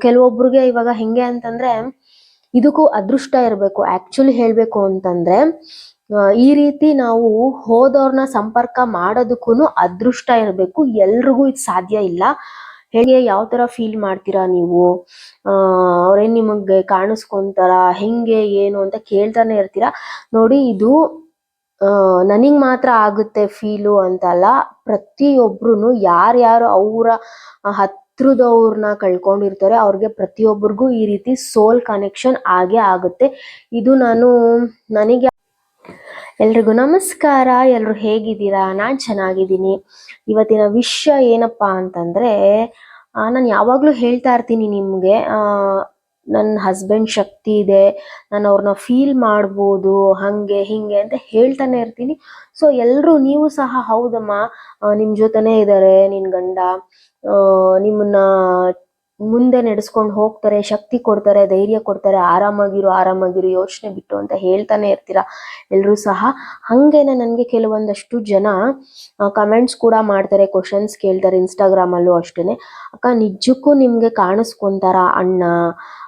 ಕೆಲವೊಬ್ರಿಗೆ ಇವಾಗ ಹೆಂಗೆ ಅಂತಂದ್ರೆ ಇದಕ್ಕೂ ಅದೃಷ್ಟ ಇರಬೇಕು. ಆಕ್ಚುಲಿ ಹೇಳ್ಬೇಕು ಅಂತಂದ್ರೆ ಆ, ಈ ರೀತಿ ನಾವು ಹೋದವ್ರನ್ನ ಸಂಪರ್ಕ ಮಾಡೋದಕ್ಕೂ ಅದೃಷ್ಟ ಇರಬೇಕು. ಎಲ್ರಿಗೂ ಇದು ಸಾಧ್ಯ ಇಲ್ಲ. ಹೇಗೆ ಯಾವ ತರ ಫೀಲ್ ಮಾಡ್ತೀರಾ ನೀವು? ಆ ಅವ್ರೇನ್ ನಿಮಗೆ ಕಾಣಿಸ್ಕೊಂತಾರ? ಹೆಂಗೆ ಏನು ಅಂತ ಕೇಳ್ತಾನೆ ಇರ್ತೀರಾ? ನೋಡಿ ಇದು ಆ ನನಗ್ ಮಾತ್ರ ಆಗುತ್ತೆ ಫೀಲು ಅಂತಲ್ಲ ಪ್ರತಿಯೊಬ್ರು ಯಾರ್ಯಾರು ಅವರ ಹತ್ರದವ್ರನ್ನ ಕಳ್ಕೊಂಡಿರ್ತಾರೆ, ಅವ್ರಿಗೆ ಪ್ರತಿಯೊಬ್ಬರಿಗೂ ಈ ರೀತಿ ಸೋಲ್ ಕನೆಕ್ಷನ್ ಆಗೇ ಆಗುತ್ತೆ. ಇದು ನಾನು ನನಗೆ ಎಲ್ರಿಗೂ ನಮಸ್ಕಾರ, ಎಲ್ರು ಹೇಗಿದ್ದೀರಾ? ನಾನ್ ಚೆನ್ನಾಗಿದ್ದೀನಿ. ಇವತ್ತಿನ ವಿಷಯ ಏನಪ್ಪಾ ಅಂತಂದ್ರೆ ನಾನು ಯಾವಾಗಲೂ ಹೇಳ್ತಾ ಇರ್ತೀನಿ ನಿಮ್ಗೆ ನನ್ನ ಹಸ್ಬೆಂಡ್ ಶಕ್ತಿ ಇದೆ, ನಾನು ಅವ್ರನ್ನ ಫೀಲ್ ಮಾಡ್ಬೋದು, ಹಂಗೆ ಹಿಂಗೆ ಅಂತ ಹೇಳ್ತಾನೆ ಇರ್ತೀನಿ. ಸೊ ಎಲ್ಲರೂ ನೀವು ಸಹ ಹೌದಮ್ಮ ನಿಮ್ಮ ನಿಮ್ ಜೊತೆನೇ ಇದ್ದಾರೆ ನಿನ್ನ ಗಂಡ. ನಿಮ್ಮನ್ನ ಮುಂದೆ ನಡೆಸ್ಕೊಂಡು ಹೋಗ್ತಾರೆ, ಶಕ್ತಿ ಕೊಡ್ತಾರೆ, ಧೈರ್ಯ ಕೊಡ್ತಾರೆ, ಆರಾಮಾಗಿರು ಆರಾಮಾಗಿರು, ಯೋಚನೆ ಬಿಟ್ಟು ಅಂತ ಹೇಳ್ತಾನೆ ಇರ್ತೀರಾ ಎಲ್ಲರೂ ಸಹ? ಹಂಗೇನೆ ನನಗೆ ಕೆಲವೊಂದಷ್ಟು ಜನ ಕಮೆಂಟ್ಸ್ ಕೂಡ ಮಾಡ್ತಾರೆ ಕ್ವಶನ್ಸ್ ಕೇಳ್ತಾರೆ ಇನ್ಸ್ಟಾಗ್ರಾಮ್ ಅಲ್ಲೂ ಅಷ್ಟೇನೆ. ಅಕ್ಕ, ನಿಜಕ್ಕೂ ನಿಮ್ಗೆ ಕಾಣಿಸ್ಕೊಂತಾರ ಅಣ್ಣ?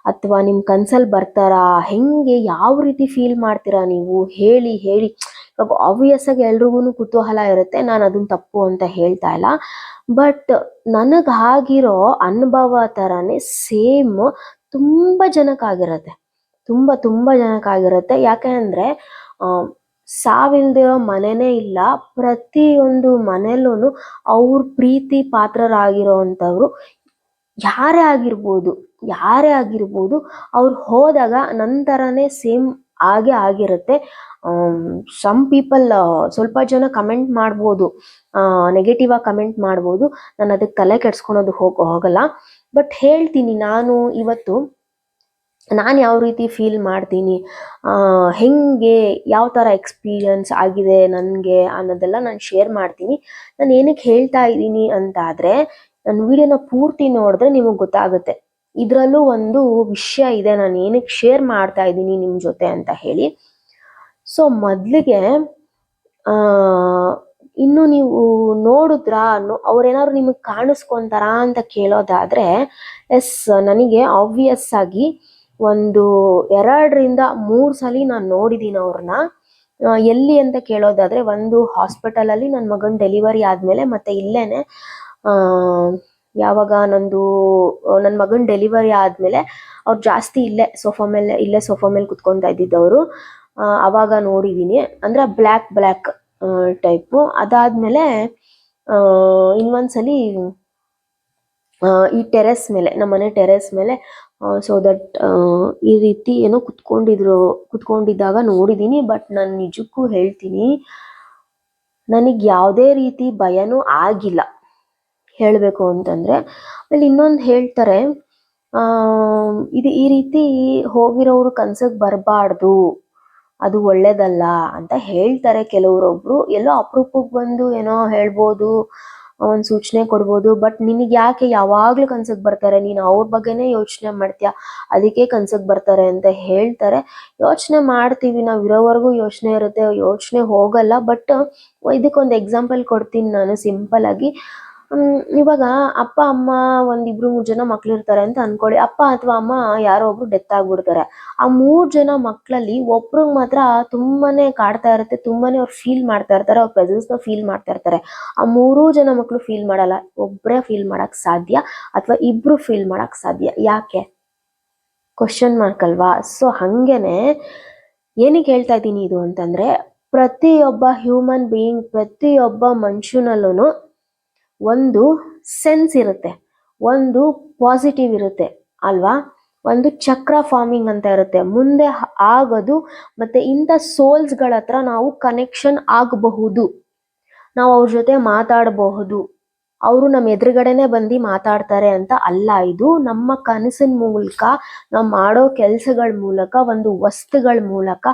ಅಥವಾ ನಿಮ್ ಕನ್ಸಲ್ ಬರ್ತಾರಾ? ಹೆಂಗೆ? ಯಾವ ರೀತಿ ಫೀಲ್ ಮಾಡ್ತೀರಾ ನೀವು? ಹೇಳಿ ಹೇಳಿ. ಇವಾಗ ಆಬ್ವಿಯಸ್ ಆಗಿ ಎಲ್ರಿಗೂ ಕುತೂಹಲ ಇರುತ್ತೆ, ನಾನು ಅದನ್ನ ತಪ್ಪು ಅಂತ ಹೇಳ್ತಾ ಇಲ್ಲ. ಬಟ್ ನನಗ್ ಆಗಿರೋ ಅನುಭವ ತರಾನೇ ಸೇಮ್ ತುಂಬಾ ಜನಕ್ಕಾಗಿರತ್ತೆ ತುಂಬಾ ತುಂಬಾ ಜನಕ್ಕಾಗಿರತ್ತೆ ಯಾಕೆ ಅಂದ್ರೆ ಸಾವಿಲ್ದಿರೋ ಮನೆನೇ ಇಲ್ಲ. ಪ್ರತಿಯೊಂದು ಮನೆಯಲ್ಲೂ ಅವ್ರ ಪ್ರೀತಿ ಪಾತ್ರರಾಗಿರೋವಂಥವ್ರು ಯಾರೇ ಆಗಿರ್ಬೋದು ಯಾರೇ ಆಗಿರ್ಬೋದು, ಅವ್ರು ಹೋದಾಗ ನಂತರನೇ ಸೇಮ್ ಹಾಗೆ ಆಗಿರುತ್ತೆ. ಸಮ್ ಪೀಪಲ್ ಸ್ವಲ್ಪ ಜನ ಕಮೆಂಟ್ ಮಾಡ್ಬೋದು. ನೆಗೆಟಿವ್ ಆಗಿ ಕಮೆಂಟ್ ಮಾಡ್ಬೋದು. ನಾನು ಅದಕ್ಕೆ ತಲೆ ಕೆಡ್ಸ್ಕೊಳೋದು ಹೋಗ, ಹೋಗಲ್ಲ. ಬಟ್ ಹೇಳ್ತೀನಿ, ನಾನು ಇವತ್ತು ನಾನು ಯಾವ ರೀತಿ ಫೀಲ್ ಮಾಡ್ತೀನಿ ಹೇಗೆ, ಯಾವ ಥರ ಎಕ್ಸ್ಪೀರಿಯನ್ಸ್ ಆಗಿದೆ ನನಗೆ ಅನ್ನೋದೆಲ್ಲ ನಾನು ಶೇರ್ ಮಾಡ್ತೀನಿ. ನಾನು ಏನಕ್ಕೆ ಹೇಳ್ತಾ ಇದ್ದೀನಿ ಅಂತ ಆದರೆ ನನ್ನ ವಿಡಿಯೋನ ಪೂರ್ತಿ ನೋಡಿದ್ರೆ ನಿಮಗೆ ಗೊತ್ತಾಗುತ್ತೆ. ಇದರಲ್ಲೂ ಒಂದು ವಿಷಯ ಇದೆ, ನಾನು ಏನಕ್ಕೆ ಶೇರ್ ಮಾಡ್ತಾ ಇದ್ದೀನಿ ನಿಮ್ಮ ಜೊತೆ ಅಂತ ಹೇಳಿ. ಸೊ ಮೊದಲಿಗೆ ಇನ್ನು ನೀವು ನೋಡಿದ್ರಾ? ಅವ್ರೇನಾದ್ರು ನಿಮಗೆ ಕಾಣಿಸ್ಕೊಂತಾರ ಅಂತ ಕೇಳೋದಾದ್ರೆ, ಎಸ್, ನನಗೆ ಆಬ್ವಿಯಸ್ ಆಗಿ ಒಂದು ಎರಡರಿಂದ ಮೂರು ಸಲ ನಾನು ನೋಡಿದ್ದೀನಿ ಅವ್ರನ್ನ ಎಲ್ಲಿ ಅಂತ ಕೇಳೋದಾದ್ರೆ, ಒಂದು ಹಾಸ್ಪಿಟಲಲ್ಲಿ ನನ್ನ ಮಗನ ಡೆಲಿವರಿ ಆದ್ಮೇಲೆ ಮತ್ತೆ ಇಲ್ಲೇನೆ, ಆ, ಯಾವಾಗ ನಂದು ನನ್ನ ಮಗನ ಡೆಲಿವರಿ ಆದ್ಮೇಲೆ ಅವ್ರು ಜಾಸ್ತಿ ಇಲ್ಲೇ ಸೋಫಾ ಮೇಲೆ, ಇಲ್ಲೇ ಸೋಫಾ ಮೇಲೆ ಕುತ್ಕೊತಾ ಇದ್ದಿದ್ದವರು. ಅವಾಗ ನೋಡಿದೀನಿ. ಅಂದ್ರೆ ಬ್ಲ್ಯಾಕ್ ಬ್ಲ್ಯಾಕ್ ಟೈಪು. ಅದಾದ್ಮೇಲೆ ಮೇಲೆ ಇನ್ನೊಂದ್ಸಲಿ ಈ ಟೆರೆಸ್ ಮೇಲೆ, ನಮ್ಮನೆ ಟೆರೆಸ್ ಮೇಲೆ ಸೊ ದಟ್ ಈ ರೀತಿ ಏನೋ ಕುತ್ಕೊಂಡಿದ್ರು, ಕುತ್ಕೊಂಡಿದ್ದಾಗ ನೋಡಿದ್ದೀನಿ ಬಟ್ ನಾನು ನಿಜಕ್ಕೂ ಹೇಳ್ತೀನಿ, ನನಗೆ ಯಾವುದೇ ರೀತಿ ಭಯನೂ ಆಗಿಲ್ಲ. ಹೇಳಬೇಕು ಅಂತಂದ್ರೆ, ಆಮೇಲೆ ಇನ್ನೊಂದು ಹೇಳ್ತಾರೆ ಇದು ಈ ರೀತಿ ಹೋಗಿರೋರು ಕನ್ಸಕ್ ಬರಬಾರ್ದು. ಅದು ಒಳ್ಳೇದಲ್ಲ ಅಂತ ಹೇಳ್ತಾರೆ ಕೆಲವರೊಬ್ರು. ಎಲ್ಲೋ ಅಪರೂಪಕ್ಕೆ ಬಂದು ಏನೋ ಹೇಳ್ಬೋದು, ಒಂದು ಸೂಚನೆ ಕೊಡ್ಬೋದು, ಬಟ್ ನಿನಗೆ ಯಾಕೆ ಯಾವಾಗ್ಲೂ ಕನ್ಸಕ್ಕೆ ಬರ್ತಾರೆ? ನೀನು ಅವ್ರ ಬಗ್ಗೆನೇ ಯೋಚನೆ ಮಾಡ್ತೀಯ? ಅದಕ್ಕೆ ಕನ್ಸಕ್ಕೆ ಬರ್ತಾರೆ ಅಂತ ಹೇಳ್ತಾರೆ. ಯೋಚನೆ ಮಾಡ್ತೀವಿ, ನಾವ್ ಇರೋವರೆಗೂ ಯೋಚನೆ ಇರುತ್ತೆ, ಯೋಚನೆ ಹೋಗಲ್ಲ, ಬಟ್ ಇದಕ್ಕೊಂದು ಎಕ್ಸಾಂಪಲ್ ಕೊಡ್ತೀನಿ ನಾನು ಸಿಂಪಲ್ ಆಗಿ. ಇವಾಗ ಅಪ್ಪ, ಅಮ್ಮ ಒಂದಿಬ್ರು, ಮೂರ್ ಜನ ಮಕ್ಳು ಇರ್ತಾರೆ ಅಂತ ಅನ್ಕೊಳ್ಳಿ. ಅಪ್ಪ ಅಥವಾ ಅಮ್ಮ ಯಾರೋ ಒಬ್ರು ಡೆತ್ ಆಗ್ಬಿಡ್ತಾರೆ. ಆ ಮೂರ್ ಜನ ಮಕ್ಳಲ್ಲಿ ಒಬ್ರಿಗೆ ಮಾತ್ರ ತುಂಬಾನೇ ಕಾಡ್ತಾ ಇರುತ್ತೆ, ತುಂಬಾನೇ ಅವ್ರು ಫೀಲ್ ಮಾಡ್ತಾ ಇರ್ತಾರೆ, ಅವ್ರ ಪ್ರೆಸೆನ್ಸ್ನ ಫೀಲ್ ಮಾಡ್ತಾ ಇರ್ತಾರೆ. ಆ ಮೂರೂ ಜನ ಮಕ್ಳು ಫೀಲ್ ಮಾಡಲ್ಲ, ಒಬ್ರೆ ಫೀಲ್ ಮಾಡಕ್ ಸಾಧ್ಯ ಅಥವಾ ಇಬ್ರು ಫೀಲ್ ಮಾಡಕ್ ಸಾಧ್ಯ. ಯಾಕೆ? ಕ್ವಶನ್ ಮಾರ್ಕ್ ಅಲ್ವಾ? ಸೊ ಹಂಗೇನೆ ಏನಕ್ಕೆ ಹೇಳ್ತಾ ಇದ್ದೀನಿ ಇದು ಅಂತಂದ್ರೆ ಪ್ರತಿಯೊಬ್ಬ ಹ್ಯೂಮನ್ ಬೀಯಿಂಗ್ ಪ್ರತಿಯೊಬ್ಬ ಮನುಷ್ಯನಲ್ಲೂ ಒಂದು ಸೆನ್ಸ್ ಇರುತ್ತೆ, ಒಂದು ಪಾಸಿಟಿವ್ ಇರುತ್ತೆ ಅಲ್ವಾ? ಒಂದು ಚಕ್ರ ಫಾರ್ಮಿಂಗ್ ಅಂತ ಇರುತ್ತೆ. ಮುಂದೆ ಆಗೋದು ಮತ್ತೆ ಇಂಥ ಸೋಲ್ಸ್ಗಳ ಹತ್ರ ನಾವು ಕನೆಕ್ಷನ್ ಆಗಬಹುದು. ನಾವು ಅವ್ರ ಜೊತೆ ಮಾತಾಡಬಹುದು. ಅವರು ನಮ್ಮ ಎದುರುಗಡೆನೆ ಬಂದು ಮಾತಾಡ್ತಾರೆ ಅಂತ ಅಲ್ಲ. ಇದು ನಮ್ಮ ಕನಸಿನ ಮೂಲಕ, ನಾವು ಮಾಡೋ ಕೆಲಸಗಳ ಮೂಲಕ, ಒಂದು ವಸ್ತುಗಳ ಮೂಲಕ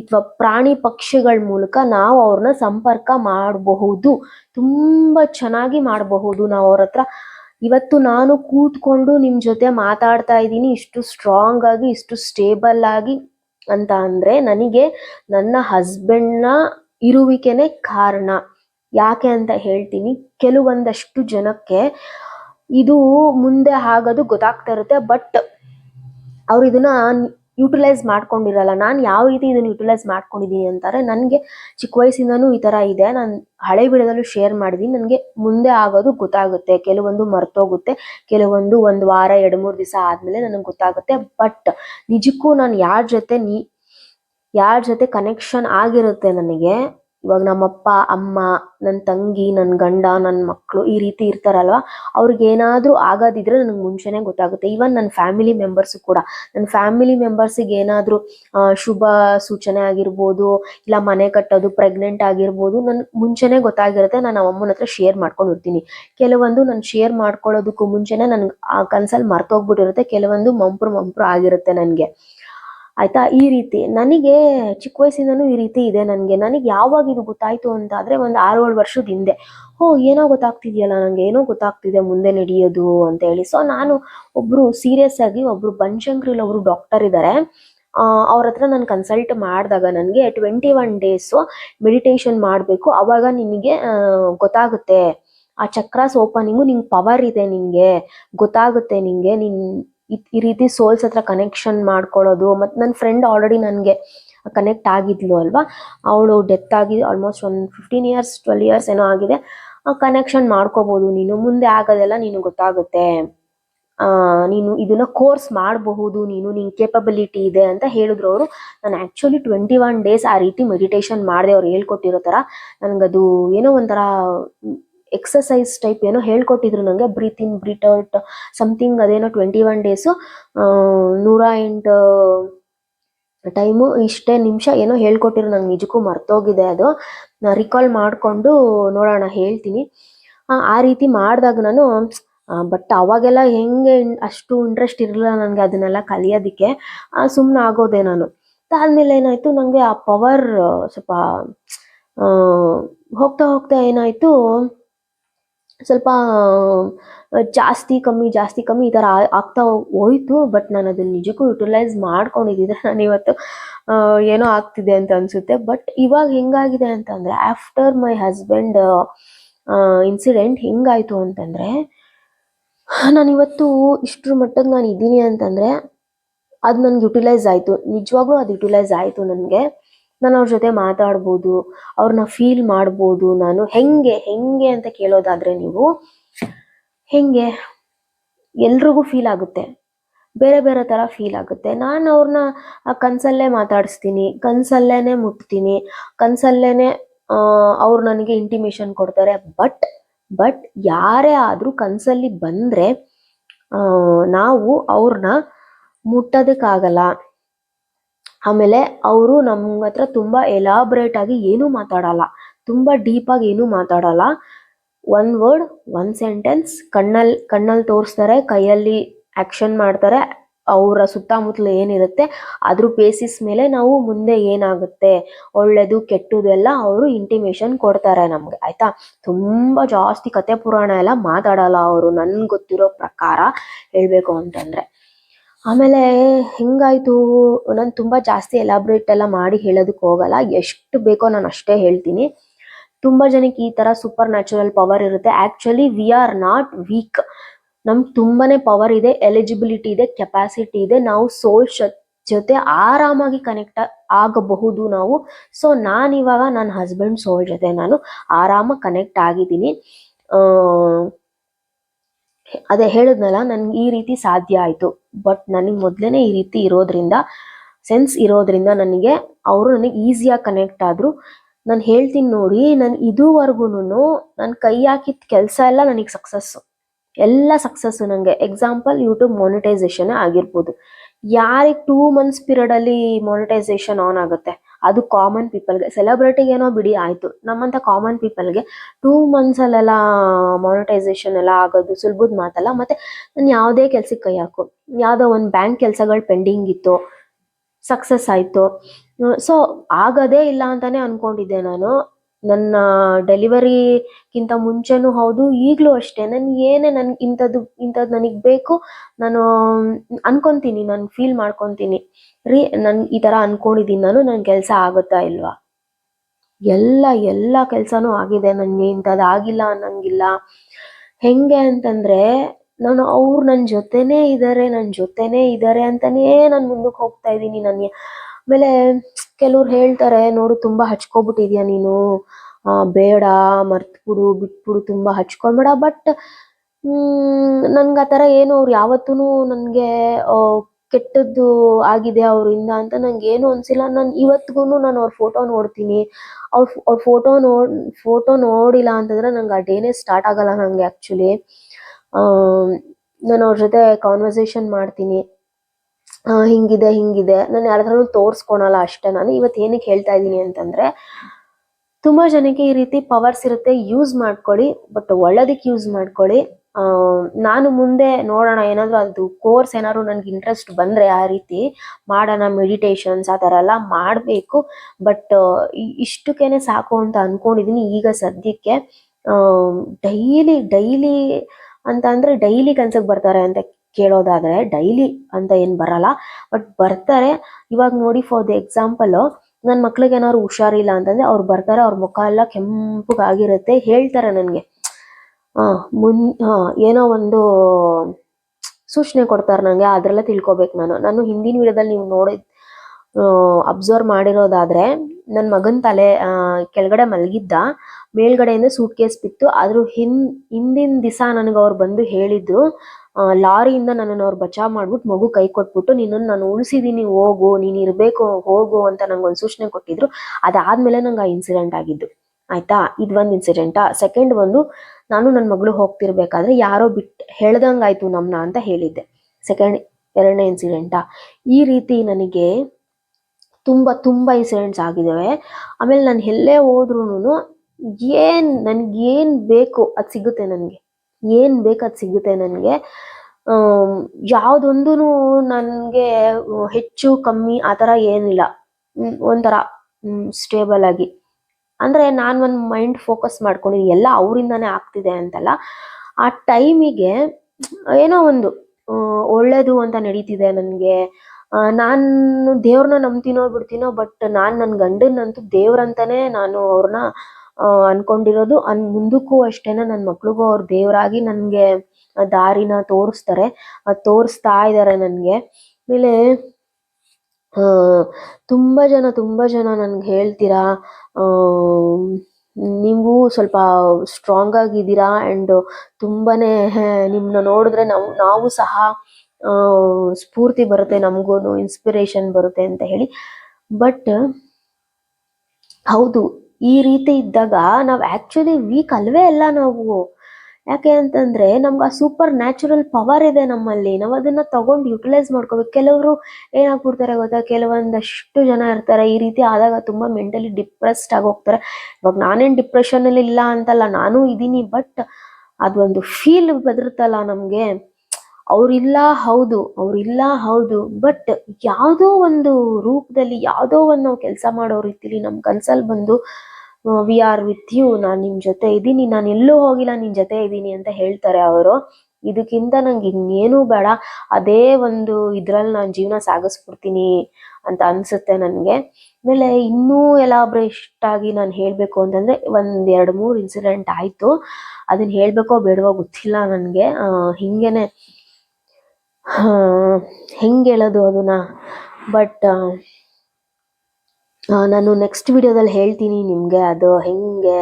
ಅಥವಾ ಪ್ರಾಣಿ ಪಕ್ಷಿಗಳ ಮೂಲಕ ನಾವು ಅವ್ರನ್ನ ಸಂಪರ್ಕ ಮಾಡಬಹುದು. ತುಂಬ ಚೆನ್ನಾಗಿ ಮಾಡಬಹುದು. ನಾವು ಅವ್ರ ಹತ್ರ ಇವತ್ತು ನಾನು ಕೂತ್ಕೊಂಡು ನಿಮ್ಮ ಜೊತೆ ಮಾತಾಡ್ತಾ ಇದ್ದೀನಿ. ಇಷ್ಟು ಸ್ಟ್ರಾಂಗ್ ಆಗಿ, ಇಷ್ಟು ಸ್ಟೇಬಲ್ ಆಗಿ ಅಂತ ಅಂದರೆ ನನಗೆ ನನ್ನ ಹಸ್ಬೆಂಡ್ನ ಇರುವಿಕೆನೇ ಕಾರಣ. ಯಾಕೆ ಅಂತ ಹೇಳ್ತೀನಿ. ಕೆಲವೊಂದಷ್ಟು ಜನಕ್ಕೆ ಇದು ಮುಂದೆ ಆಗೋದು ಗೊತ್ತಾಗ್ತಾ ಇರುತ್ತೆ. ಬಟ್ ಅವ್ರು ಇದನ್ನ ಯುಟಿಲೈಸ್ ಮಾಡ್ಕೊಂಡಿರಲ್ಲ. ನಾನು ಯಾವ ರೀತಿ ಇದನ್ನ ಯುಟಿಲೈಸ್ ಮಾಡ್ಕೊಂಡಿದ್ದೀನಿ ಅಂತಾರೆ ನನಗೆ ಚಿಕ್ಕ ವಯಸ್ಸಿಂದನೂ ಈ ಥರ ಇದೆ. ನಾನು ಹಳೆ ವಿಡಿಯೋದಲ್ಲೂ ಶೇರ್ ಮಾಡಿದ್ದೀನಿ. ನನಗೆ ಮುಂದೆ ಆಗೋದು ಗೊತ್ತಾಗುತ್ತೆ. ಕೆಲವೊಂದು ಮರ್ತೋಗುತ್ತೆ. ಕೆಲವೊಂದು ಒಂದು ವಾರ, ಎರಡು ಮೂರು ದಿವಸ ಆದಮೇಲೆ ನನಗೆ ಗೊತ್ತಾಗುತ್ತೆ. ಬಟ್ ನಿಜಕ್ಕೂ ನಾನು ಯಾರ ಜೊತೆ ನೀ, ಯಾರ ಜೊತೆ ಕನೆಕ್ಷನ್ ಆಗಿರುತ್ತೆ ನನಗೆ ಇವಾಗ ನಮ್ಮಪ್ಪ, ಅಮ್ಮ ನನ್ನ ತಂಗಿ ನನ್ನ ಗಂಡ ನನ್ನ ಮಕ್ಕಳು ಈ ರೀತಿ ಇರ್ತಾರಲ್ವಾ? ಅವ್ರಿಗೆ ಏನಾದ್ರೂ ಆಗೋದಿದ್ರೆ ನನಗೆ ಮುಂಚೆನೆ ಗೊತ್ತಾಗುತ್ತೆ. ಈವನ್ ನನ್ನ ಫ್ಯಾಮಿಲಿ ಮೆಂಬರ್ಸ್ ಕೂಡ. ನನ್ನ ಫ್ಯಾಮಿಲಿ ಮೆಂಬರ್ಸಿಗೆ ಏನಾದ್ರೂ ಶುಭ ಸೂಚನೆ ಆಗಿರ್ಬೋದು, ಇಲ್ಲ ಮನೆ ಕಟ್ಟೋದು ಪ್ರೆಗ್ನೆಂಟ್ ಆಗಿರ್ಬೋದು, ನನ್ ಮುಂಚೆನೆ ಗೊತ್ತಾಗಿರುತ್ತೆ. ನಾನು ಅಮ್ಮನ ಹತ್ರ ಶೇರ್ ಮಾಡ್ಕೊಂಡಿರ್ತೀನಿ. ಕೆಲವೊಂದು ನಾನು ಶೇರ್ ಮಾಡ್ಕೊಳ್ಳೋದಕ್ಕೂ ಮುಂಚೆನೆ ನನ್ಗೆ ಆ ಕನ್ಸಲ್ಲಿ ಮರ್ತೋಗ್ಬಿಟ್ಟಿರುತ್ತೆ. ಕೆಲವೊಂದು ಮಂಪ್ರು ಮಂಪ್ರು ಆಗಿರುತ್ತೆ ನನಗೆ. ಆಯ್ತಾ? ಈ ರೀತಿ. ನನಗೆ ಚಿಕ್ಕ ವಯಸ್ಸಿಂದನೂ ಈ ರೀತಿ ಇದೆ ನನಗೆ. ನನಗೆ ಯಾವಾಗ ಇದು ಗೊತ್ತಾಯಿತು ಅಂತ ಒಂದು ಆರು ಏಳು ವರ್ಷದ ಹಿಂದೆ. ಓ ಏನೋ ಗೊತ್ತಾಗ್ತಿದೆಯಲ್ಲ ನನಗೆ ಏನೋ ಗೊತ್ತಾಗ್ತಿದೆ ಮುಂದೆ ನಡೆಯೋದು ಅಂತ ಹೇಳಿ ಸೊ ನಾನು ಒಬ್ಬರು ಸೀರಿಯಸ್ ಆಗಿ ಒಬ್ಬರು ಬನಶಂಕರಿಲಿ ಒಬ್ಬರು ಡಾಕ್ಟರ್ ಇದ್ದಾರೆ ಅವ್ರ ಹತ್ರ ನಾನು ಕನ್ಸಲ್ಟ್ ಮಾಡಿದಾಗ ನನಗೆ ಟ್ವೆಂಟಿ ಒನ್ ಡೇಸು ಮೆಡಿಟೇಷನ್ ಮಾಡಬೇಕು. ಅವಾಗ ನಿಮಗೆ ಗೊತ್ತಾಗುತ್ತೆ. ಆ ಚಕ್ರಾಸ್ ಓಪನಿಂಗು ನಿಂಗೆ ಪವರ್ ಇದೆ ನಿಂಗೆ ಗೊತ್ತಾಗುತ್ತೆ ನಿಂಗೆ ನಿನ್ ಈ- ರೀತಿ ಸೋಲ್ಸ್ ಹತ್ರ ಕನೆಕ್ಷನ್ ಮಾಡ್ಕೊಳ್ಳೋದು. ಮತ್ತು ನನ್ನ ಫ್ರೆಂಡ್ ಆಲ್ರೆಡಿ ನನಗೆ ಕನೆಕ್ಟ್ ಆಗಿದ್ಲು ಅಲ್ವಾ? ಅವಳು ಡೆತ್ ಆಗಿ ಆಲ್ಮೋಸ್ಟ್ ಒಂದು ಫಿಫ್ಟೀನ್ ಇಯರ್ಸ್ ಟ್ವೆಲ್ ಇಯರ್ಸ್ ಏನೋ ಆಗಿದೆ. ಕನೆಕ್ಷನ್ ಮಾಡ್ಕೋಬಹುದು ನೀನು. ಮುಂದೆ ಆಗೋದೆಲ್ಲ ನೀನು ಗೊತ್ತಾಗುತ್ತೆ. ಆ, ನೀನು ಇದನ್ನ ಕೋರ್ಸ್ ಮಾಡಬಹುದು ನೀನು ನಿನ್ ಕೇಪಬಿಲಿಟಿ ಇದೆ ಅಂತ ಹೇಳಿದ್ರು ಅವರು. ನಾನು ಆಕ್ಚುಲಿ ಟ್ವೆಂಟಿ ಒನ್ ಡೇಸ್ ಆ ರೀತಿ ಮೆಡಿಟೇಷನ್ ಮಾಡಿದೆ ಅವ್ರು ಹೇಳ್ಕೊಟ್ಟಿರೋ ಥರ ನನಗದು ಏನೋ ಒಂಥರ ಎಕ್ಸಸೈಸ್ ಟೈಪ್ ಏನೋ ಹೇಳ್ಕೊಟ್ಟಿದ್ರು ನನಗೆ breathe in breathe out something ಅದೇನೋ ಟ್ವೆಂಟಿ ಒನ್ ಡೇಸು ನೂರ ಎಂಟು ಟೈಮು ಇಷ್ಟೇ ನಿಮಿಷ ಏನೋ ಹೇಳ್ಕೊಟ್ಟಿರು ನಂಗೆ. ನಿಜಕ್ಕೂ ಮರ್ತೋಗಿದೆ ಅದು. ರಿಕಾಲ್ ಮಾಡಿಕೊಂಡು ನೋಡೋಣ ಹೇಳ್ತೀನಿ. ಆ, ರೀತಿ ಮಾಡಿದಾಗ ನಾನು ಬಟ್ ಅವಾಗೆಲ್ಲ ಹೆಂಗೆ ಅಷ್ಟು ಇಂಟ್ರೆಸ್ಟ್ ಇರಲಿಲ್ಲ ನನಗೆ ಅದನ್ನೆಲ್ಲ ಕಲಿಯೋದಕ್ಕೆ. ಸುಮ್ಮನೆ ಆಗೋದೆ ನಾನು. ಅದಾದ್ಮೇಲೆ ಏನಾಯ್ತು ನನಗೆ ಆ ಪವರ್ ಸ್ವಲ್ಪ ಹೋಗ್ತಾ ಹೋಗ್ತಾ ಏನಾಯ್ತು ಸ್ವಲ್ಪ ಜಾಸ್ತಿ ಕಮ್ಮಿ ಜಾಸ್ತಿ ಕಮ್ಮಿ ಈ ಥರ ಆಗ್ತಾ ಹೋಯ್ತು. ಬಟ್ ನಾನು ಅದನ್ನ ನಿಜಕ್ಕೂ ಯುಟಿಲೈಸ್ ಮಾಡ್ಕೊಂಡಿದ್ದಿದ್ರೆ ನಾನು ಇವತ್ತು ಏನೋ ಆಗ್ತಿದೆ ಅಂತ ಅನಿಸುತ್ತೆ. ಬಟ್ ಇವಾಗ ಹೆಂಗಾಗಿದೆ ಅಂತಂದರೆ ಆಫ್ಟರ್ ಮೈ ಹಸ್ಬೆಂಡ್ ಇನ್ಸಿಡೆಂಟ್ ಹೆಂಗಾಯಿತು ಅಂತಂದರೆ, ನಾನು ಇವತ್ತು ಇಷ್ಟ್ರ ಮಟ್ಟಿಗೆ ನಾನು ಇದ್ದೀನಿ ಅಂತಂದರೆ, ಅದು ನನಗೆ ಯುಟಿಲೈಸ್ ಆಯಿತು. ನಿಜವಾಗ್ಲೂ ಅದು ಯುಟಿಲೈಸ್ ಆಯಿತು ನನಗೆ. ನಾನು ಅವ್ರ ಜೊತೆ ಮಾತಾಡ್ಬೋದು, ಅವ್ರನ್ನ ಫೀಲ್ ಮಾಡ್ಬೋದು, ನಾನು ಹೆಂಗೆ ಹೆಂಗೆ ಅಂತ ಕೇಳೋದಾದ್ರೆ ನೀವು ಹೆಂಗೆ ಎಲ್ರಿಗೂ ಫೀಲ್ ಆಗುತ್ತೆ. ಬೇರೆ ಬೇರೆ ಥರ ಫೀಲ್ ಆಗುತ್ತೆ. ನಾನು ಅವ್ರನ್ನ ಕನಸಲ್ಲೇ ಮಾತಾಡಿಸ್ತೀನಿ ಕನಸಲ್ಲೇ ಮುಟ್ತೀನಿ ಕನಸಲ್ಲೇ ಅವ್ರು ನನಗೆ ಇಂಟಿಮೇಷನ್ ಕೊಡ್ತಾರೆ. ಬಟ್ ಬಟ್ ಯಾರೇ ಆದರೂ ಕನಸಲ್ಲಿ ಬಂದರೆ ನಾವು ಅವ್ರನ್ನ ಮುಟ್ಟೋದಕ್ಕಾಗಲ್ಲ. ಆಮೇಲೆ ಅವರು ನಮ್ಮ ಹತ್ರ ತುಂಬ ಎಲಾಬ್ರೇಟ್ ಆಗಿ ಏನೂ ಮಾತಾಡಲ್ಲ. ತುಂಬ ಡೀಪಾಗಿ ಏನೂ ಮಾತಾಡಲ್ಲ. ಒನ್ ವರ್ಡ್ ಒನ್ ಸೆಂಟೆನ್ಸ್ ಕಣ್ಣಲ್ಲಿ ಕಣ್ಣಲ್ಲಿ ತೋರಿಸ್ತಾರೆ, ಕೈಯಲ್ಲಿ ಆಕ್ಷನ್ ಮಾಡ್ತಾರೆ, ಅವರ ಸುತ್ತಮುತ್ತಲು ಏನಿರುತ್ತೆ ಅದ್ರ ಬೇಸಿಸ್ ಮೇಲೆ ನಾವು ಮುಂದೆ ಏನಾಗುತ್ತೆ, ಒಳ್ಳೇದು ಕೆಟ್ಟದ್ದು ಎಲ್ಲ ಅವರು ಇಂಟಿಮೇಷನ್ ಕೊಡ್ತಾರೆ ನಮಗೆ, ಆಯ್ತಾ? ತುಂಬಾ ಜಾಸ್ತಿ ಕತೆ ಪುರಾಣ ಎಲ್ಲ ಮಾತಾಡಲ್ಲ ಅವರು, ನನ್ಗೆ ಗೊತ್ತಿರೋ ಪ್ರಕಾರ ಹೇಳ್ಬೇಕು ಅಂತಂದ್ರೆ. ಆಮೇಲೆ ಹೆಂಗಾಯ್ತು? ನಾನು ತುಂಬ ಜಾಸ್ತಿ ಎಲಾಬ್ರೇಟ್ ಎಲ್ಲ ಮಾಡಿ ಹೇಳೋದಕ್ಕೆ ಹೋಗಲ್ಲ. ಎಷ್ಟು ಬೇಕೋ ನಾನು ಅಷ್ಟೇ ಹೇಳ್ತೀನಿ. ತುಂಬ ಜನಕ್ಕೆ ಈ ತರ ಸೂಪರ್ ನ್ಯಾಚುರಲ್ ಪವರ್ ಇರುತ್ತೆ. Actually we are not weak ನಮ್ಗೆ ತುಂಬಾನೇ ಪವರ್ ಇದೆ ಎಲಿಜಿಬಿಲಿಟಿ ಇದೆ ಕೆಪಾಸಿಟಿ ಇದೆ. ನಾವು ಸೋಲ್ ಜೊತೆ ಆರಾಮಾಗಿ ಕನೆಕ್ಟ್ ಆಗಬಹುದು ನಾವು. ಸೊ ಇವಾಗ ನನ್ನ ಹಸ್ಬೆಂಡ್ ಸೋಲ್ ಜೊತೆ ನಾನು ಆರಾಮಾಗಿ ಕನೆಕ್ಟ್ ಆಗಿದ್ದೀನಿ. ಅದೇ ಹೇಳಿದ್ನಲ್ಲ, ನನ್ಗೆ ಈ ರೀತಿ ಸಾಧ್ಯ ಆಯ್ತು. ಬಟ್ ನನಗೆ ಮೊದಲೇ ಈ ರೀತಿ ಇರೋದ್ರಿಂದ ಸೆನ್ಸ್ ಇರೋದ್ರಿಂದ ನನಗೆ ಅವರು ನನಗೆ ಈಸಿಯಾಗಿ ಕನೆಕ್ಟ್ ಆದರು. ನಾನು ಹೇಳ್ತೀನಿ ನೋಡಿ, ನಾನು ಇದುವರೆಗೂ ನಾನು ಕೈ ಹಾಕಿದ ಕೆಲಸ ಎಲ್ಲ ನನಗೆ ಸಕ್ಸಸ್ಸು ಎಲ್ಲ ಸಕ್ಸಸ್ಸು ನನಗೆ ಎಕ್ಸಾಂಪಲ್ ಯೂಟ್ಯೂಬ್ ಮಾನಿಟೈಸೇಷನ್ ಆಗಿರ್ಬೋದು. ಯಾರಿಗೆ ಟೂ ಮಂತ್ಸ್ ಪೀರಿಯಡ್ ಅಲ್ಲಿ ಮೋನಿಟೈಸೇಷನ್ ಆನ್ ಆಗುತ್ತೆ? ಅದು ಕಾಮನ್ ಪೀಪಲ್ಗೆ ಸೆಲೆಬ್ರಿಟಿಗೆ ಏನೋ ಬಿಡಿ, ಆಯ್ತು. ನಮ್ಮಂತ ಕಾಮನ್ ಪೀಪಲ್ಗೆ ಟೂ ಮಂತ್ಸ್ ಅಲ್ಲೆಲ್ಲ ಮೋನಿಟೈಸೇಷನ್ ಎಲ್ಲ ಆಗೋದು ಸುಲಭದ ಮಾತಲ್ಲ. ಮತ್ತೆ ನಾನು ಯಾವುದೇ ಕೆಲ್ಸಕ್ಕೆ ಕೈ ಹಾಕು. ಯಾವುದೋ ಒಂದು ಬ್ಯಾಂಕ್ ಕೆಲಸಗಳು ಪೆಂಡಿಂಗ್ ಇತ್ತು ಸಕ್ಸಸ್ ಆಯ್ತು. ಸೊ ಆಗದೇ ಇಲ್ಲ ಅಂತಾನೆ ಅನ್ಕೊಂಡಿದ್ದೆ ನಾನು. ನನ್ನ ಡೆಲಿವರಿಗಿಂತ ಮುಂಚೆನೂ ಹೌದು, ಈಗಲೂ ಅಷ್ಟೇ. ನನ್ಗೆ ಏನೇ ನನ್ಗೆ ಇಂಥದ್ದು ಇಂಥದ್ದು ನನಗೆ ಬೇಕು, ನಾನು ಅನ್ಕೊಂತೀನಿ, ನಾನು ಫೀಲ್ ಮಾಡ್ಕೊಂತೀನಿ. ರೀ, ನನ್ ಈ ತರ ಅನ್ಕೊಂಡಿದ್ದೀನಿ ನಾನು, ನನ್ ಕೆಲಸ ಆಗುತ್ತಾ ಇಲ್ವಾ? ಎಲ್ಲ ಎಲ್ಲ ಕೆಲಸನೂ ಆಗಿದೆ ನನಗೆ ಇಂಥದ್ದು ಆಗಿಲ್ಲ ಅನ್ನಂಗಿಲ್ಲ. ಹೆಂಗೆ ಅಂತಂದ್ರೆ, ನಾನು ಅವ್ರು ನನ್ನ ಜೊತೆನೇ ಇದ್ದಾರೆ ನನ್ನ ಜೊತೆನೇ ಇದ್ದಾರೆ ಅಂತಾನೇ ನಾನು ಮುಂದಕ್ಕೆ ಹೋಗ್ತಾ ಇದ್ದೀನಿ. ನನಗೆ ಆಮೇಲೆ ಕೆಲವ್ರು ಹೇಳ್ತಾರೆ, ನೋಡು, ತುಂಬಾ ಹಚ್ಕೊಬಿಟ್ಟಿದ್ಯಾ ನೀನು? ಬೇಡ, ಮರ್ತ್ಬಿಡು, ಬಿಟ್ಬಿಡು, ತುಂಬಾ ಹಚ್ಕೊಂಬೇಡ. ಬಟ್ ನನ್ಗೆ ಆ ಥರ ಏನು ಅವ್ರು ಯಾವತ್ತೂ ನನಗೆ ಕೆಟ್ಟದ್ದು ಆಗಿದೆ ಅವರಿಂದ ಅಂತ ನಂಗೆ ಏನು ಅನ್ಸಿಲ್ಲ. ನಾನು ಇವತ್ತಿಗೂ ನಾನು ಅವ್ರ ಫೋಟೋ ನೋಡ್ತೀನಿ. ಅವ್ರ ಅವ್ರ ಫೋಟೋ ನೋಡ್ ಫೋಟೋ ನೋಡಿಲ್ಲ ಅಂತಂದ್ರೆ ನಂಗೆ ಆ ಡೇನೇ ಸ್ಟಾರ್ಟ್ ಆಗಲ್ಲ ನಂಗೆ ಆ್ಯಕ್ಚುಲಿ ನಾನು ಅವ್ರ ಜೊತೆ ಕಾನ್ವರ್ಸೇಷನ್ ಮಾಡ್ತೀನಿ. ಹಿಂಗಿದೆ ಹಿಂಗಿದೆ. ನಾನು ಯಾರ ಹತ್ರನೂ ತೋರಿಸ್ಕೊಳಲ್ಲ ಅಷ್ಟೇ. ನಾನು ಇವತ್ತು ಏನಕ್ಕೆ ಹೇಳ್ತಾ ಇದ್ದೀನಿ ಅಂತಂದ್ರೆ, ತುಂಬಾ ಜನಕ್ಕೆ ಈ ರೀತಿ ಪವರ್ಸ್ ಇರುತ್ತೆ ಯೂಸ್ ಮಾಡ್ಕೊಳ್ಳಿ ಬಟ್ ಒಳ್ಳೇದಕ್ಕೆ ಯೂಸ್ ಮಾಡ್ಕೊಳ್ಳಿ. ನಾನು ಮುಂದೆ ನೋಡೋಣ, ಏನಾದ್ರು ಅದು ಕೋರ್ಸ್ ಏನಾದ್ರು ನನ್ಗೆ ಇಂಟ್ರೆಸ್ಟ್ ಬಂದ್ರೆ ಆ ರೀತಿ ಮಾಡೋಣ ಮೆಡಿಟೇಷನ್ಸ್ ಆ ಥರ ಎಲ್ಲ ಮಾಡಬೇಕು. ಬಟ್ ಇಷ್ಟಕ್ಕೇನೆ ಸಾಕು ಅಂತ ಅನ್ಕೊಂಡಿದೀನಿ ಈಗ ಸದ್ಯಕ್ಕೆ. ಡೈಲಿ ಡೈಲಿ ಅಂತ ಅಂದ್ರೆ ಡೈಲಿ ಕನ್ಸಕ್ ಬರ್ತಾರೆ ಅಂತ ಕೇಳೋದಾದ್ರೆ ಡೈಲಿ ಅಂತ ಏನು ಬರಲ್ಲ. ಬಟ್ ಬರ್ತಾರೆ. ಇವಾಗ ನೋಡಿ ಫಾರ್ ದ ಎಕ್ಸಾಂಪಲ್ ನನ್ನ ಮಕ್ಳಿಗೆ ಏನಾದ್ರು ಹುಷಾರಿಲ್ಲ ಅಂತಂದ್ರೆ ಅವ್ರು ಬರ್ತಾರೆ ಅವ್ರ ಮುಖ ಎಲ್ಲ ಕೆಂಪಗಾಗಿರುತ್ತೆ ಹೇಳ್ತಾರೆ ನನಗೆ. ಮುನ್ ಏನೋ ಒಂದು ಸೂಚನೆ ಕೊಡ್ತಾರೆ ನಂಗೆ ಅದ್ರಲ್ಲ ತಿಳ್ಕೊಬೇಕು ನಾನು. ನಾನು ಹಿಂದಿನ ವಿಡಿಯೋದಲ್ಲಿ ನೀವು ನೋಡಿ ಅಬ್ಸರ್ವ್ ಮಾಡಿರೋದಾದ್ರೆ ನನ್ನ ಮಗನ್ ತಲೆ ಕೆಳಗಡೆ ಮಲಗಿದ್ದ ಮೇಲ್ಗಡೆಯಿಂದ ಸೂಟ್ ಕೇಸ್ ಬಿತ್ತು ಅದ್ರ ಹಿಂದ್ ಹಿಂದಿನ ದಿವಸ ನನಗೆ ಅವ್ರು ಬಂದು ಹೇಳಿದ್ರು ಆ, ಲಾರಿಯಿಂದ ನನ್ನನ್ನು ಅವ್ರು ಬಚಾವ್ ಮಾಡ್ಬಿಟ್ಟು ಮಗು ಕೈ ಕೊಟ್ಬಿಟ್ಟು, ನಿನ್ನನ್ನು ನಾನು ಉಳಿಸಿದೀನಿ, ಹೋಗು, ನೀನು ಇರ್ಬೇಕು, ಹೋಗು ಅಂತ ನಂಗೆ ಒಂದು ಸೂಚನೆ ಕೊಟ್ಟಿದ್ರು. ಅದಾದ್ಮೇಲೆ ನಂಗೆ ಆ ಇನ್ಸಿಡೆಂಟ್ ಆಗಿದ್ದು. ಆಯ್ತಾ? ಇದು ಒಂದು ಇನ್ಸಿಡೆಂಟಾ ಸೆಕೆಂಡ್ ಒಂದು, ನಾನು ನನ್ನ ಮಗಳು ಹೋಗ್ತಿರ್ಬೇಕಾದ್ರೆ ಯಾರೋ ಬಿಟ್ಟು ಹೇಳ್ದಂಗಾಯ್ತು ನಮ್ಮನ್ನ ಅಂತ ಹೇಳಿದ್ದೆ. ಸೆಕೆಂಡ್ ಎರಡನೇ ಇನ್ಸಿಡೆಂಟಾ ಈ ರೀತಿ ನನಗೆ ತುಂಬ ತುಂಬ ಇನ್ಸಿಡೆಂಟ್ಸ್ ಆಗಿದ್ದಾವೆ. ಆಮೇಲೆ ನಾನು ಎಲ್ಲೇ ಹೋದ್ರೂನು ಏನು, ನನ್ಗೆ ಏನ್ ಬೇಕು ಅದು ಸಿಗುತ್ತೆ ನನಗೆ. ಏನ್ ಬೇಕು ಅದು ಸಿಗುತ್ತೆ ನನಗೆ. ಯಾವುದೊಂದೂ ನನಗೆ ಹೆಚ್ಚು, ಕಮ್ಮಿ ಆ ಥರ ಏನಿಲ್ಲ. ಒಂಥರ ಸ್ಟೇಬಲ್ ಆಗಿ. ಅಂದ್ರೆ ನಾನು ಒಂದು ಮೈಂಡ್ ಫೋಕಸ್ ಮಾಡ್ಕೊಂಡು ಎಲ್ಲ ಅವರಿಂದಾನೇ ಆಗ್ತಿದೆ ಅಂತಲ್ಲ. ಆ ಟೈಮಿಗೆ, ಏನೋ ಒಂದು ಒಳ್ಳೆಯದು ಒಳ್ಳೇದು ಅಂತ ನಡೀತಿದೆ ನನಗೆ. ನಾನು ದೇವ್ರನ್ನ ನಂಬ್ತೀನೋ ಬಿಡ್ತೀನೋ, ಬಟ್ ನಾನು ನನ್ನ ಗಂಡನಂತೂ ದೇವ್ರಂತಾನೆ ನಾನು ಅವ್ರನ್ನ ಅನ್ಕೊಂಡಿರೋದು. ಅನ್, ಮುಂದಕ್ಕೂ ಅಷ್ಟೇನೆ ನನ್ನ ಮಕ್ಳಿಗೂ ಅವ್ರ ದೇವರಾಗಿ ನನಗೆ ದಾರಿನ ತೋರಿಸ್ತಾರೆ. ತೋರಿಸ್ತಾ ಇದ್ದಾರೆ ನನಗೆ. ಆಮೇಲೆ ತುಂಬಾ ಜನ ತುಂಬಾ ಜನ ನನ್ಗೆ ಹೇಳ್ತೀರಾ ನೀವು ಸ್ವಲ್ಪ ಸ್ಟ್ರಾಂಗ್ ಆಗಿದ್ದೀರಾ ಅಂಡ್ ತುಂಬಾನೇ ನಿಮ್ನ ನೋಡಿದ್ರೆ ನಾವು ನಾವು ಸಹ ಸ್ಫೂರ್ತಿ ಬರುತ್ತೆ ನಮಗೂ ಇನ್ಸ್ಪಿರೇಷನ್ ಬರುತ್ತೆ ಅಂತ ಹೇಳಿ. ಬಟ್ ಹೌದು ಈ ರೀತಿ ಇದ್ದಾಗ ನಾವು ಆಕ್ಚುಲಿ ವೀಕ್ ಅಲ್ವೇ ಅಲ್ಲ ನಾವು? ಯಾಕೆ ಅಂತಂದ್ರೆ ನಮ್ಗೆ ಆ ಸೂಪರ್ ನ್ಯಾಚುರಲ್ ಪವರ್ ಇದೆ ನಮ್ಮಲ್ಲಿ. ನಾವು ಅದನ್ನ ತಗೊಂಡು ಯುಟಿಲೈಸ್ ಮಾಡ್ಕೋಬೇಕು. ಕೆಲವರು ಏನಾಗ್ಬಿಡ್ತಾರೆ ಗೊತ್ತಾ? ಕೆಲವೊಂದಷ್ಟು ಜನ ಇರ್ತಾರೆ. ಈ ರೀತಿ ಆದಾಗ ತುಂಬಾ ಮೆಂಟಲಿ ಡಿಪ್ರೆಸ್ಡ್ ಆಗಿ ಹೋಗ್ತಾರೆ. ಇವಾಗ ನಾನೇನ್ ಡಿಪ್ರೆಷನ್ ಅಲ್ಲಿ ಇಲ್ಲ ಅಂತಲ್ಲ, ನಾನು ಇದ್ದೀನಿ ಬಟ್ ಅದೊಂದು ಫೀಲ್ ಬದಿರುತ್ತಲ್ಲ ನಮ್ಗೆ. ಅವರಿಲ್ಲ ಹೌದು, ಅವ್ರಿಲ್ಲ ಹೌದು ಬಟ್ ಯಾವುದೋ ಒಂದು ರೂಪದಲ್ಲಿ, ಯಾವುದೋ ಒಂದು ನಾವು ಕೆಲಸ ಮಾಡೋ ರೀತಿಲಿ ನಮ್ ಕನ್ಸಲ್ಲಿ ಬಂದು ವಿ ಆರ್ ವಿತ್ ಯು ನಾನ್ ನಿಮ್ ಜೊತೆ ಇದ್ದೀನಿ, ನಾನು ಎಲ್ಲೂ ಹೋಗಿಲ್ಲ, ನಿನ್ ಜೊತೆ ಇದ್ದೀನಿ ಅಂತ ಹೇಳ್ತಾರೆ ಅವರು. ಇದಕ್ಕಿಂತ ನಂಗೆ ಇನ್ನೇನೂ ಬೇಡ, ಅದೇ ಒಂದು ಇದ್ರಲ್ಲಿ ನಾನು ಜೀವನ ಸಾಗಿಸ್ಬಿಡ್ತೀನಿ ಅಂತ ಅನ್ಸುತ್ತೆ ನನಗೆ. ಆಮೇಲೆ ಇನ್ನೂ ಎಲಾಬ್ರೇಸ್ಟ್ ಆಗಿ ನಾನು ಹೇಳಬೇಕು ಅಂತಂದರೆ ಒಂದು ಎರಡು ಮೂರು ಇನ್ಸಿಡೆಂಟ್ ಆಯಿತು. ಅದನ್ನ ಹೇಳಬೇಕೋ ಬೇಡವೋ ಗೊತ್ತಿಲ್ಲ ನನಗೆ. ಹಿಂಗೇನೆ ಹೆಂಗೆ ಹೆಂಗ್ ಹೇಳೋದು ಅದನ್ನ? ಬಟ್ ನಾನು ನೆಕ್ಸ್ಟ್ ವಿಡಿಯೋದಲ್ಲಿ ಹೇಳ್ತೀನಿ ನಿಮಗೆ ಅದು ಹೆಂಗೆ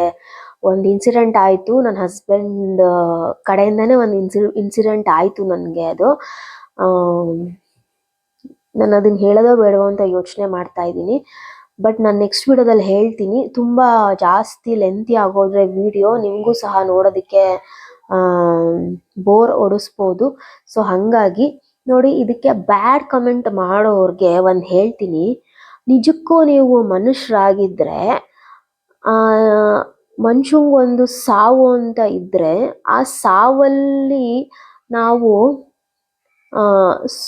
ಒಂದು ಇನ್ಸಿಡೆಂಟ್ ಆಯಿತು. ನನ್ನ ಹಸ್ಬೆಂಡ್ ಕಡೆಯಿಂದನೇ ಒಂದು ಇನ್ಸಿ ಇನ್ಸಿಡೆಂಟ್ ಆಯಿತು ನನಗೆ ಅದು. ನಾನು ಅದನ್ನ ಹೇಳೋದೋ ಬೇಡವೋ ಅಂತ ಯೋಚನೆ ಮಾಡ್ತಾ ಇದ್ದೀನಿ. ಬಟ್ ನಾನು ನೆಕ್ಸ್ಟ್ ವಿಡಿಯೋದಲ್ಲಿ ಹೇಳ್ತೀನಿ. ತುಂಬ ಜಾಸ್ತಿ ಲೆಂತಿ ಆಗೋದ್ರೆ ವಿಡಿಯೋ ನಿಮಗೂ ಸಹ ನೋಡೋದಕ್ಕೆ ಬೋರ್ ಹೊಡಿಸ್ಬೋದು ಸೊ ಹಾಗಾಗಿ ನೋಡಿ, ಇದಕ್ಕೆ ಬ್ಯಾಡ್ ಕಮೆಂಟ್ ಮಾಡೋರಿಗೆ ಒಂದು ಹೇಳ್ತೀನಿ. ನಿಜಕ್ಕೂ ನೀವು ಮನುಷ್ಯರಾಗಿದ್ದರೆ ಮನುಷ್ಯಂಗೊಂದು ಸಾವು ಅಂತ ಇದ್ದರೆ ಆ ಸಾವಲ್ಲಿ ನಾವು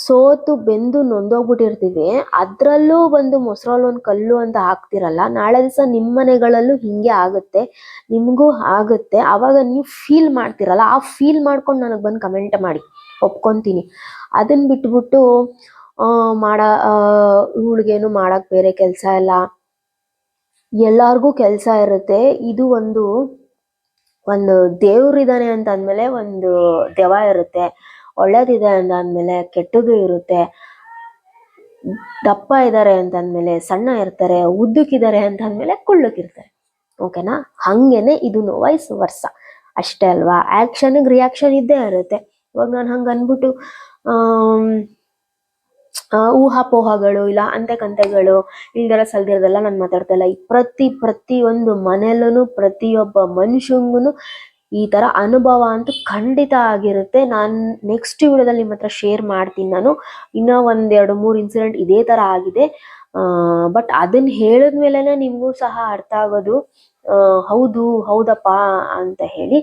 ಸೋತು ಬೆಂದು ನೊಂದೋಗ್ಬಿಟ್ಟಿರ್ತೀವಿ. ಅದರಲ್ಲೂ ಒಂದು ಮೊಸರಲ್ಲಿ ಒಂದು ಕಲ್ಲು ಅಂತ ಹಾಕ್ತಿರಲ್ಲ, ನಾಳೆ ದಿವಸ ನಿಮ್ಮ ಮನೆಗಳಲ್ಲೂ ಹಿಂಗೆ ಆಗುತ್ತೆ, ನಿಮಗೂ ಆಗುತ್ತೆ. ಆವಾಗ ನೀವು ಫೀಲ್ ಮಾಡ್ತಿರಲ್ಲ, ಆ ಫೀಲ್ ಮಾಡ್ಕೊಂಡು ನನಗೆ ಬಂದು ಕಮೆಂಟ್ ಮಾಡಿ, ಒಪ್ಕೊತೀನಿ. ಅದನ್ನ ಬಿಟ್ಬಿಟ್ಟು ಆ, ಮಾಡ ಇವಳಿಗೇನು ಮಾಡಕ್ ಬೇರೆ ಕೆಲಸ ಇಲ್ಲ. ಎಲ್ಲಾರ್ಗೂ ಕೆಲಸ ಇರುತ್ತೆ. ಇದು ಒಂದು ಒಂದು ದೇವ್ರಿದಾನೆ ಅಂತ ಅಂದ್ಮೇಲೆ ಒಂದು ದೆವ ಇರುತ್ತೆ. ಒಳ್ಳೇದಿದೆ ಅಂತ ಅಂದ್ಮೇಲೆ ಕೆಟ್ಟದ್ದು ಇರುತ್ತೆ. ದಪ್ಪ ಇದ್ದಾರೆ ಅಂತ ಅಂದ್ಮೇಲೆ ಸಣ್ಣ ಇರ್ತಾರೆ, ಉದ್ದಕ್ಕಿದ್ದಾರೆ ಅಂತ ಅಂದ್ಮೇಲೆ ಕುಳ್ಳಕ್ಕಿರ್ತಾರೆ. ಓಕೆನಾ? ಹಂಗೇನೆ ಇದು ವಯಸ್ಸು ವರ್ಷ ಅಷ್ಟೇ ಅಲ್ವಾ? ಆ್ಯಕ್ಷನ್ಗೆ ರಿಯಾಕ್ಷನ್ ಇದ್ದೇ ಇರುತ್ತೆ. ಇವಾಗ ನಾನು ಹಂಗ ಅನ್ಬಿಟ್ಟು ಊಹಾಪೋಹಗಳು ಇಲ್ಲ ಅಂತೆಕಂತೆಗಳು ಇಲ್ದರ ಸಲ್ದಿರೋದೆಲ್ಲ ನಾನು ಮಾತಾಡ್ತಾ ಇಲ್ಲ. ಈ ಪ್ರತಿ ಪ್ರತಿ ಒಂದು ಮನೆಯಲ್ಲೂ ಪ್ರತಿಯೊಬ್ಬ ಮನುಷ್ಯಂಗೂ ಈ ತರ ಅನುಭವ ಅಂತೂ ಖಂಡಿತ ಆಗಿರುತ್ತೆ. ನಾನು ನೆಕ್ಸ್ಟ್ ವಿಡಿಯೋದಲ್ಲಿ ನಿಮ್ಮ ಹತ್ರ ಶೇರ್ ಮಾಡ್ತೀನಿ ನಾನು. ಇನ್ನೂ ಒಂದೆರಡು, ಮೂರು ಇನ್ಸಿಡೆಂಟ್ ಇದೇ ತರ ಆಗಿದೆ. ಬಟ್ ಅದನ್ನ ಹೇಳಿದ್ಮೇಲೆನೇ ನಿಮಗೂ ಸಹ ಅರ್ಥ ಆಗೋದು. ಹೌದು, ಹೌದಪ್ಪ ಅಂತ ಹೇಳಿ.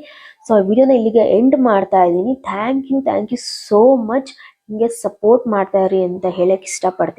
ಸೊ ವಿಡಿಯೋನ ಇಲ್ಲಿಗೆ ಎಂಡ್ ಮಾಡ್ತಾ ಇದ್ದೀನಿ. Thank you thank you so much ಹಿಂಗೆ ಸಪೋರ್ಟ್ ಮಾಡ್ತಾ ಅಂತ ಹೇಳಕ್ ಇಷ್ಟಪಡ್ತೀನಿ.